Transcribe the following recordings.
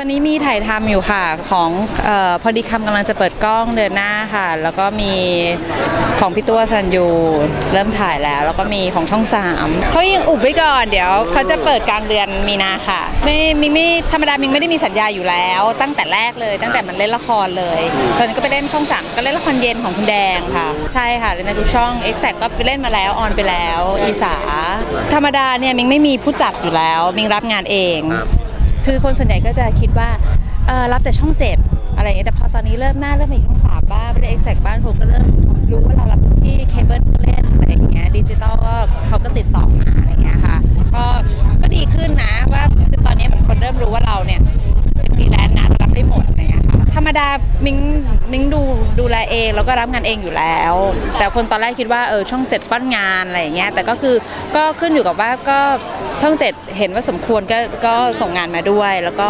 ตอนนี้มีถ่ายทำอยู่ค่ะของออพอดีคำกำลังจะเปิดกล้องเดือนหน้าค่ะ แล้วก็มีของพี่ตัวสันยูเริ่มถ่ายแล้ว แล้วก็มีของช่องสามเขายังอุบไว้ก่อนเดี๋ยวเขาจะเปิดกลางเดือนมีนาค่ะไม่มิงไม่ธรรมดามิงไม่ได้มีสัญญาอยู่แล้ว ตั้งแต่แรกเลย ตั้งแต่มันเล่นละครเลยตอนนี้ก็ไปเล่นช่องสามก็เล่นละครเย็นของคุณแดงค่ะ ใช่ค่ะเล่นในทุกช่อง e x a c t ก็ไปเล่นมาแล้วออนไปแล้ว อีสา ธรรมดาเนี่ยมิงไม่มีผู้จัดอยู่แล้ว มิงรับงานเอง คือคนส่วนใหญ่ก็จะคิดว่ารับแต่ช่องเจ็ดอะไรอย่างเงี้ยแต่พอตอนนี้เริ่มหน้าเริ่มมีช่องสามบ้างไปเล่นเอ็กแซกบ้านผมก็เริ่มรู้ว่าเรารับที่เคเบิลก็เล่นอะไรอย่างเงี้ยดิจิตอลก็เขาก็ติดต่อมาอะไรอย่างเงี้ยค่ะก็ก็ดีขึ้นนะว่าคือตอนนี้เหมือนคนเริ่มรู้ว่าเราเนี่ยเป็นฟรีแลนซ์นะรับได้หมดอะไรอย่างเงี้ยค่ะธรรมดามิง มิงดูดูแลเองแล้วก็รับงานเองอยู่แล้ว แต่คนตอนแรกคิดว่าเออช่องเจ็ดป้อนงานอะไรอย่างเงี้ยแต่ก็คือก็ขึ้นอยู่กับว่าก็ช่องเจ็ดเห็นว่าสมควรก็ก็ส่งงานมาด้วย แล้วก็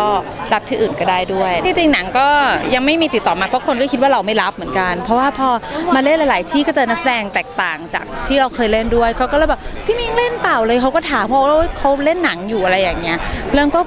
รับที่อื่นก็ได้ด้วย ที่จริงหนังก็ยังไม่มีติดต่อมาเพราะคนก็คิดว่าเราไม่รับเหมือนกัน เพราะว่าพอมาเล่นหลาย ๆ ที่ก็เจอนักแสดงแตกต่างจากที่เราเคยเล่นด้วยเขาก็เลยแบบพี่มิงเล่นเปล่าเลยเขาก็ถามเพราะว่าเขาเล่นหนังอยู่อะไรอย่างเงี้ยเริ่มก็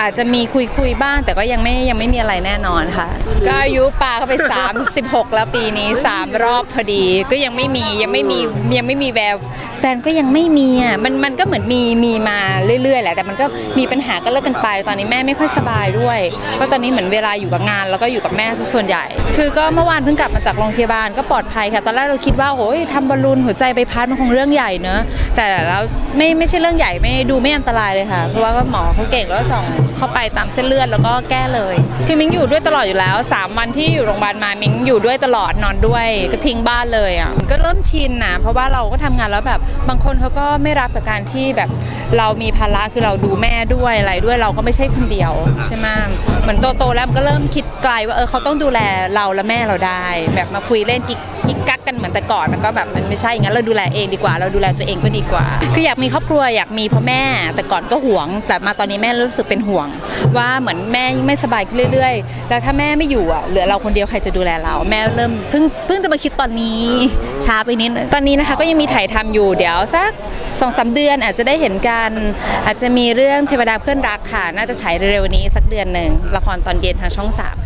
อาจจะมีคุยคุยบ้าง แต่ก็ยังไม่ยังไม่มีอะไรแน่นอนค่ะ ก็อายุปาเข้าไป36 แล้วปีนี้ 3 รอบพอดีก็ยังไม่มียังไม่มียังไม่มีแววแฟนก็ยังไม่มีอะมันมันก็เหมือนมีมีมาเรื่อยๆแหละแต่มันก็มีปัญหาก็เลิกกันไป ตอนนี้แม่ไม่ค่อยสบายด้วยก็ตอนนี้เหมือนเวลาอยู่กับงาน แล้วก็อยู่กับแม่ซะส่วนใหญ่ คือก็เมื่อวานเพิ่งกลับมาจากโรงพยาบาลก็ปลอดภัยค่ะตอนแรกเราคิดว่าโอ้ยทำบอลลูนหัวใจใบพัดมันคงเรื่องใหญ่เนอะแต่แล้วไม่ไม่ใช่เรื่องใหญ่ไม่ดูไม่อันตรายเลยค่ะ เพราะว่าหมอเขาเก่งแล้วส่องเข้าไปตามเส้นเลือดแล้วก็แก้เลยคือมิงอยู่ด้วยตลอดอยู่แล้ว 3 วันที่อยู่โรงพยาบาลมามิงอยู่ด้วยตลอดนอนด้วยก็ทิ้งบ้านเลยอะก็เริ่มชินนะเพราะว่าเราก็ทำงานแล้วแบบบางคนเขาก็ไม่รับกับการที่แบบเรามีภาระคือเราดูแม่ด้วยอะไรด้วยเราก็ไม่ใช่คนเดียวใช่ไหมเหมือนโตๆแล้วมันก็เริ่มคิดไกลว่าเออเขาต้องดูแลเราและแม่เราได้ แบบมาคุยเล่นกิ๊กกิ๊กกักกันเหมือนแต่ก่อนมันก็แบบมันไม่ใช่อย่างนั้นเราดูแลเองดีกว่า เราดูแลตัวเองก็ดีกว่า คืออยากมีครอบครัวอยากมีพ่อแม่ แต่ก่อนก็ห่วง แต่มาตอนนี้แม่รู้สึกเป็นห่วงว่าเหมือนแม่ยิ่งไม่สบายขึ้นเรื่อยๆ แล้วถ้าแม่ไม่อยู่อะเหลือเราคนเดียวใครจะดูแลเรา แม่เริ่มเพิ่งเพิ่งจะมาคิดตอนนี้ช้าไปนิดตอนนี้นะคะก็ยังมีถ่ายทำอยู่เดี๋ยวสักสองสามเดือนอาจจะได้เห็นกันอาจจะมีเรื่องเทวดาเพื่อนรักค่ะ น่าจะฉายเร็วๆนี้สักเดือนหนึ่งละครตอนเย็นทางช่องสาม